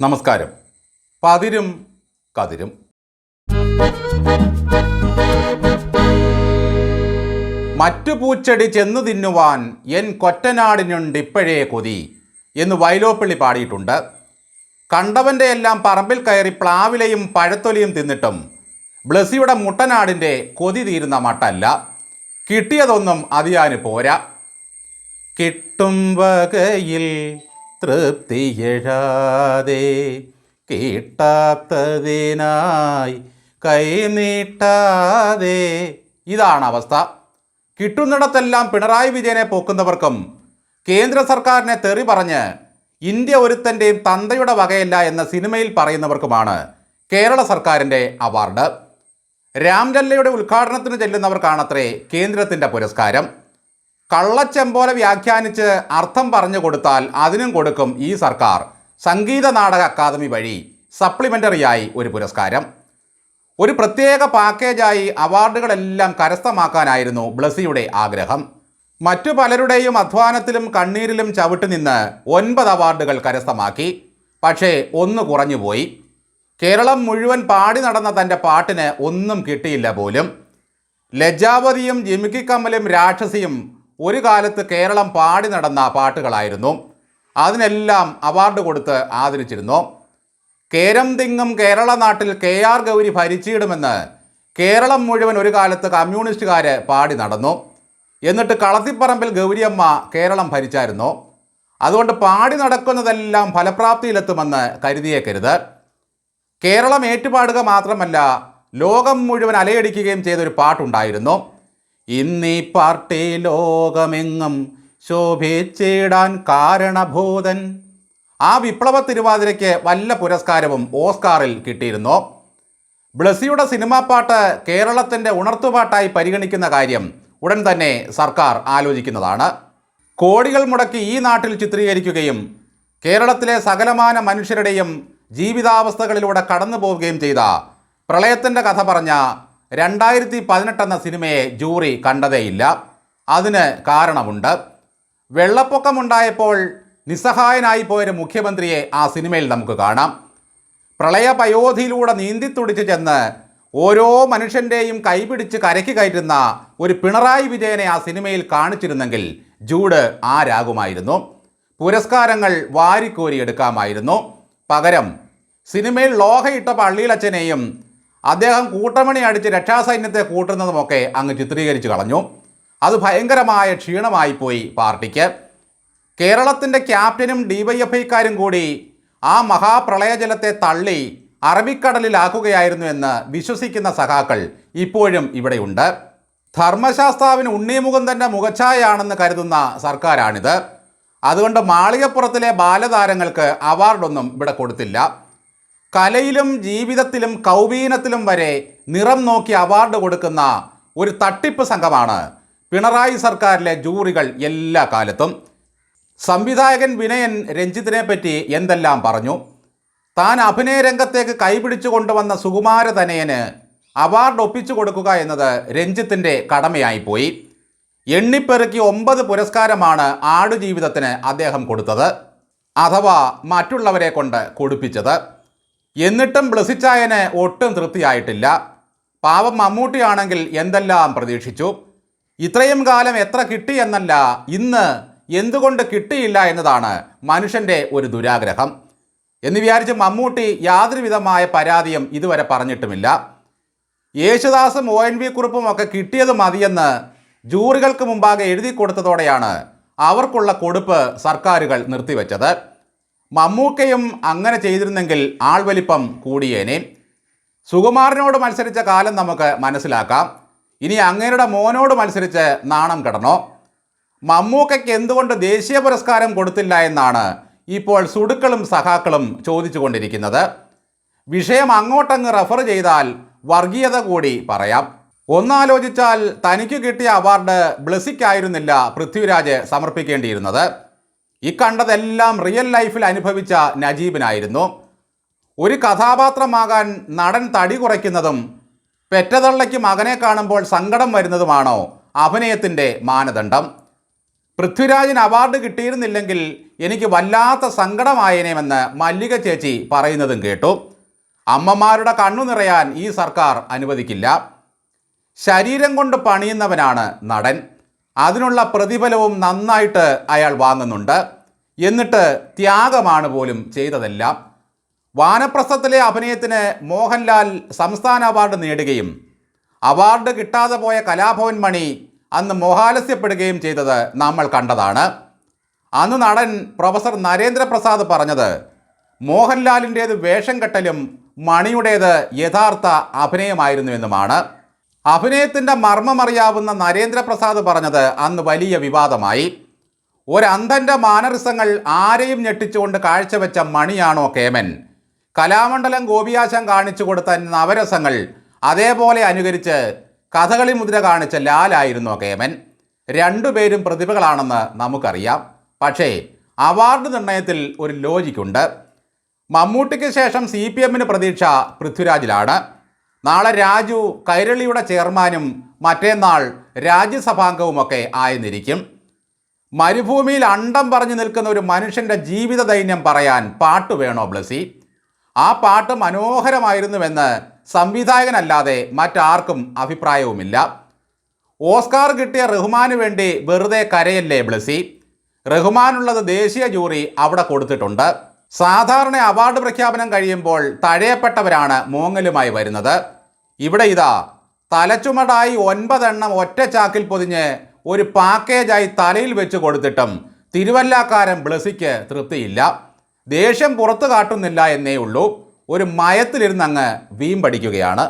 നമസ്കാരം. പതിരും കതിരും. മറ്റു പൂച്ചെടി ചെന്നു തിന്നുവാൻ എൻ കൊറ്റനാടിനുണ്ടിപ്പോഴേ കൊതി എന്ന് വൈലോപ്പിള്ളി പാടിയിട്ടുണ്ട്. കണ്ടവന്റെ എല്ലാം പറമ്പിൽ കയറി പ്ലാവിലയും പഴത്തൊലിയും തിന്നിട്ടും ബ്ലസിയുടെ മുട്ടനാടിന്റെ കൊതി തീരുന്ന മട്ടല്ല. കിട്ടിയതൊന്നും അതിയാന് പോരാ. കിട്ടും വകയിൽ തൃപ്തിയെഴാതെ കിട്ടാത്തതിനായി കൈനീട്ടാതെ. ഇതാണ് അവസ്ഥ. കിട്ടുന്നിടത്തെല്ലാം പിണറായി വിജയനെ പോക്കുന്നവർക്കും കേന്ദ്ര സർക്കാരിനെ തെറി പറഞ്ഞ് ഇന്ത്യ ഒരുത്തന്റെയും തന്തയുടെ വകയല്ല എന്ന സിനിമയിൽ പറയുന്നവർക്കുമാണ് കേരള സർക്കാരിന്റെ അവാർഡ്. രാംലല്ലയുടെ ഉദ്ഘാടനത്തിന് ചെല്ലുന്നവർക്കാണത്രേ കേന്ദ്രത്തിന്റെ പുരസ്കാരം. കള്ളച്ചെമ്പോല വ്യാഖ്യാനിച്ച് അർത്ഥം പറഞ്ഞു കൊടുത്താൽ അതിനും കൊടുക്കും ഈ സർക്കാർ. സംഗീത നാടക അക്കാദമി വഴി സപ്ലിമെന്ററിയായി ഒരു പുരസ്കാരം. ഒരു പ്രത്യേക പാക്കേജായി അവാർഡുകളെല്ലാം കരസ്ഥമാക്കാനായിരുന്നു ബ്ലസിയുടെ ആഗ്രഹം. മറ്റു പലരുടെയും അധ്വാനത്തിലും കണ്ണീരിലും ചവിട്ടുനിന്ന് ഒൻപത് അവാർഡുകൾ കരസ്ഥമാക്കി. പക്ഷേ ഒന്ന് കുറഞ്ഞുപോയി. കേരളം മുഴുവൻ പാടി നടന്ന തന്റെ പാട്ടിന് ഒന്നും കിട്ടിയില്ല പോലും. ലജ്ജാവതിയും ജിമിക്കി കമ്മലും രാക്ഷസിയും ഒരു കാലത്ത് കേരളം പാടി നടന്ന പാട്ടുകളായിരുന്നു. അതിനെല്ലാം അവാർഡ് കൊടുത്ത് ആദരിച്ചിരുന്നു. കേരം തിങ്ങും കേരള നാട്ടിൽ കെ ആർ ഗൗരി ഭരിച്ചിടുമെന്ന് കേരളം മുഴുവൻ ഒരു കാലത്ത് കമ്മ്യൂണിസ്റ്റുകാർ പാടി നടന്നു. എന്നിട്ട് കളത്തിപ്പറമ്പിൽ ഗൗരിയമ്മ കേരളം ഭരിച്ചായിരുന്നു. അതുകൊണ്ട് പാടി നടക്കുന്നതെല്ലാം ഫലപ്രാപ്തിയിലെത്തുമെന്ന് കരുതിയേക്കരുത്. കേരളം ഏറ്റുപാടുക മാത്രമല്ല ലോകം മുഴുവൻ അലയടിക്കുകയും ചെയ്തൊരു പാട്ടുണ്ടായിരുന്നു. ഇന്നീ പാർട്ടി ലോകമെങ്ങും ശോഭിച്ചിടാൻ കാരണഭൂതൻ. ആ വിപ്ലവ തിരുവാതിരയ്ക്ക് വല്ല പുരസ്കാരവും ഓസ്കാറിൽ കിട്ടിയിരുന്നു? ബ്ലസിയുടെ സിനിമാ പാട്ട് കേരളത്തിന്റെ ഉണർത്തുപാട്ടായി പരിഗണിക്കുന്ന കാര്യം ഉടൻ തന്നെ സർക്കാർ ആലോചിക്കുന്നതാണ്. കോടികൾ മുടക്കി ഈ നാട്ടിൽ ചിത്രീകരിക്കുകയും കേരളത്തിലെ സകലമാന മനുഷ്യരുടെയും ജീവിതാവസ്ഥകളിലൂടെ കടന്നു പോവുകയും ചെയ്ത പ്രളയത്തിന്റെ കഥ പറഞ്ഞ രണ്ടായിരത്തി പതിനെട്ട് എന്ന സിനിമയെ ജൂറി കണ്ടതേയില്ല. അതിന് കാരണമുണ്ട്. വെള്ളപ്പൊക്കമുണ്ടായപ്പോൾ നിസ്സഹായനായി പോയൊരു മുഖ്യമന്ത്രിയെ ആ സിനിമയിൽ നമുക്ക് കാണാം. പ്രളയപയോധിയിലൂടെ നീന്തിത്തുടിച്ച് ചെന്ന് ഓരോ മനുഷ്യന്റെയും കൈപിടിച്ച് കരയ്ക്ക് കയറ്റുന്ന ഒരു പിണറായി വിജയനെ ആ സിനിമയിൽ കാണിച്ചിരുന്നെങ്കിൽ ജൂഡ് ആരാകുമായിരുന്നു? പുരസ്കാരങ്ങൾ വാരിക്കോരി എടുക്കാമായിരുന്നു പകരം സിനിമയിൽ ലോഹയിട്ട പള്ളിയിലച്ഛനെയും അദ്ദേഹം കൂട്ടമണി അടിച്ച് രക്ഷാസൈന്യത്തെ കൂട്ടുന്നതുമൊക്കെ അങ്ങ് ചിത്രീകരിച്ചു കളഞ്ഞു. അത് ഭയങ്കരമായ ക്ഷീണമായിപ്പോയി പാർട്ടിക്ക്. കേരളത്തിന്റെ ക്യാപ്റ്റനും ഡിവൈഎഫ്ഐക്കാരും കൂടി ആ മഹാപ്രളയജലത്തെ തള്ളി അറബിക്കടലിലാക്കുകയായിരുന്നു എന്ന് വിശ്വസിക്കുന്ന സഖാക്കൾ ഇപ്പോഴും ഇവിടെയുണ്ട്. ധർമ്മശാസ്താവിന് തന്നെ മുഖഛായയാണെന്ന് കരുതുന്ന സർക്കാരാണിത്. അതുകൊണ്ട് മാളികപ്പുറത്തിലെ ബാലതാരങ്ങൾക്ക് അവാർഡൊന്നും ഇവിടെ കൊടുത്തില്ല. കലയിലും ജീവിതത്തിലും കൗവീനത്തിലും വരെ നിറം നോക്കി അവാർഡ് കൊടുക്കുന്ന ഒരു തട്ടിപ്പ് സംഘമാണ് പിണറായി സർക്കാരിലെ ജൂറികൾ എല്ലാ കാലത്തും. സംവിധായകൻ വിനയൻ രഞ്ജിത്തിനെ പറ്റി എന്തെല്ലാം പറഞ്ഞു? താൻ അഭിനയ രംഗത്തേക്ക് കൈപിടിച്ചു കൊണ്ടുവന്ന സുകുമാരതനയന് അവാർഡ് ഒപ്പിച്ചു കൊടുക്കുക എന്നത് രഞ്ജിത്തിന്റെ കടമയായിപ്പോയി എണ്ണിപ്പെറുക്കി ഒമ്പത് പുരസ്കാരമാണ് ആടുജീവിതത്തിന് അദ്ദേഹം കൊടുത്തത്. അഥവാ മറ്റുള്ളവരെ കൊണ്ട് കൊടുപ്പിച്ചത്. എന്നിട്ടും ബ്ലസിച്ചായന് ഒട്ടും തൃപ്തിയായിട്ടില്ല. പാവം മമ്മൂട്ടിയാണെങ്കിൽ എന്തെല്ലാം പ്രതീക്ഷിച്ചു? ഇത്രയും കാലം എത്ര കിട്ടി എന്നല്ല ഇന്ന് എന്തുകൊണ്ട് കിട്ടിയില്ല എന്നതാണ് മനുഷ്യന്റെ ഒരു ദുരാഗ്രഹം. എന്ന് വിചാരിച്ച് മമ്മൂട്ടി യാതൊരുവിധമായ പരാതിയും ഇതുവരെ പറഞ്ഞിട്ടുമില്ല. യേശുദാസും ഒ എൻ വി കുറിപ്പും ഒക്കെ കിട്ടിയത് മതിയെന്ന് ജൂറികൾക്ക് മുമ്പാകെ എഴുതി കൊടുത്തതോടെയാണ് അവർക്കുള്ള കൊടുപ്പ് സർക്കാരുകൾ നിർത്തിവെച്ചത്. മമ്മൂക്കയും അങ്ങനെ ചെയ്തിരുന്നെങ്കിൽ ആൾ വലിപ്പം കൂടിയേനെ. സുകുമാരനോട് മത്സരിച്ച കാലം നമുക്ക് മനസ്സിലാക്കാം. ഇനി അങ്ങേരുടെ മോനോട് മത്സരിച്ച് നാണം കടണോ മമ്മൂക്കയ്ക്ക് എന്തുകൊണ്ട് ദേശീയ പുരസ്കാരം കൊടുത്തില്ല എന്നാണ് ഇപ്പോൾ സുടുക്കളും സഖാക്കളും ചോദിച്ചുകൊണ്ടിരിക്കുന്നത്. വിഷയം അങ്ങോട്ടങ്ങ് റെഫർ ചെയ്താൽ വർഗീയത കൂടി പറയാം. ഒന്നാലോചിച്ചാൽ തനിക്ക് കിട്ടിയ അവാർഡ് ബ്ലസിക്കായിരുന്നില്ല പൃഥ്വിരാജ് സമർപ്പിക്കേണ്ടിയിരുന്നത്. ഇക്കണ്ടതെല്ലാം റിയൽ ലൈഫിൽ അനുഭവിച്ച നജീബിനായിരുന്നു. ഒരു കഥാപാത്രമാകാൻ നടൻ തടി കുറയ്ക്കുന്നതും പെറ്റതള്ളയ്ക്ക് മകനെ കാണുമ്പോൾ സങ്കടം വരുന്നതുമാണോ അഭിനയത്തിന്റെ മാനദണ്ഡം. പൃഥ്വിരാജിന് അവാർഡ് കിട്ടിയിരുന്നില്ലെങ്കിൽ എനിക്ക് വല്ലാത്ത സങ്കടമായേനെമെന്ന് മല്ലിക ചേച്ചി പറയുന്നതും കേട്ടു. അമ്മമാരുടെ കണ്ണു നിറയാൻ ഈ സർക്കാർ അനുവദിക്കില്ല. ശരീരം കൊണ്ട് പണിയുന്നവനാണ് നടൻ. അതിനുള്ള പ്രതിഫലവും നന്നായിട്ട് അയാൾ വാങ്ങുന്നുണ്ട്. എന്നിട്ട് ത്യാഗമാണ് പോലും ചെയ്തതെല്ലാം. വാനപ്രസ്ഥത്തിലെ അഭിനയത്തിന് മോഹൻലാൽ സംസ്ഥാന അവാർഡ് നേടുകയും അവാർഡ് കിട്ടാതെ പോയ കലാഭവൻ മണി അന്ന് മോഹാലസ്യപ്പെടുകയും ചെയ്തത് നമ്മൾ കണ്ടതാണ്. അന്ന് നടൻ പ്രൊഫസർ നരേന്ദ്രപ്രസാദ് പറഞ്ഞത് മോഹൻലാലിന്റേത് വേഷം കെട്ടലും മണിയുടേത് യഥാർത്ഥ അഭിനയമായിരുന്നുവെന്നുമാണ്. അഭിനയത്തിന്റെ മർമ്മമറിയാവുന്ന നരേന്ദ്രപ്രസാദ് പറഞ്ഞത് അന്ന് വലിയ വിവാദമായി. ഒരന്ധന്റെ മാനറിസങ്ങൾ ആരെയും ഞെട്ടിച്ചുകൊണ്ട് കാഴ്ചവെച്ച മണിയാണോ കേമൻ. കലാമണ്ഡലം ഗോപിയാശം കാണിച്ചു കൊടുത്ത നവരസങ്ങൾ അതേപോലെ അനുകരിച്ച് കഥകളി മുദ്ര കാണിച്ച ലാലായിരുന്നോ കേമൻ. രണ്ടുപേരും പ്രതിഭകളാണെന്ന് നമുക്കറിയാം. പക്ഷേ അവാർഡ് നിർണയത്തിൽ ഒരു ലോജിക്കുണ്ട്. മമ്മൂട്ടിക്ക് ശേഷം സി പി എമ്മിന് പ്രതീക്ഷ പൃഥ്വിരാജിലാണ്. നാളെ രാജു കൈരളിയുടെ ചെയർമാനും മറ്റേന്നാൾ രാജ്യസഭാംഗവുമൊക്കെ ആയെന്നിരിക്കും മരുഭൂമിയിൽ അണ്ടം പറഞ്ഞു നിൽക്കുന്ന ഒരു മനുഷ്യന്റെ ജീവിത ദൈന്യം പറയാൻ പാട്ട് വേണോ ബ്ലസി? ആ പാട്ട് മനോഹരമായിരുന്നുവെന്ന് സംവിധായകനല്ലാതെ മറ്റാർക്കും അഭിപ്രായവുമില്ല. ഓസ്കാർ കിട്ടിയ റഹ്മാന് വേണ്ടി വെറുതെ കരയല്ലേ ബ്ലസി? റഹ്മാനുള്ളത് ദേശീയ ജൂറി അവിടെ കൊടുത്തിട്ടുണ്ട്. സാധാരണ അവാർഡ് പ്രഖ്യാപനം കഴിയുമ്പോൾ തഴയപ്പെട്ടവരാണ് മോങ്ങലുമായി വരുന്നത്. ഇവിടെ ഇതാ തലച്ചുമടായി ഒൻപതെണ്ണം ഒറ്റ ചാക്കിൽ പൊതിഞ്ഞ് ഒരു പാക്കേജായി തലയിൽ വെച്ച് കൊടുത്തിട്ടും തിരുവല്ലാക്കാരൻ ബ്ലസിക്ക് തൃപ്തിയില്ല. ദേഷ്യം പുറത്തു കാട്ടുന്നില്ല എന്നേ ഉള്ളൂ ഒരു മയത്തിലിരുന്നങ്ങ് വീമ്പടിക്കുകയാണ്.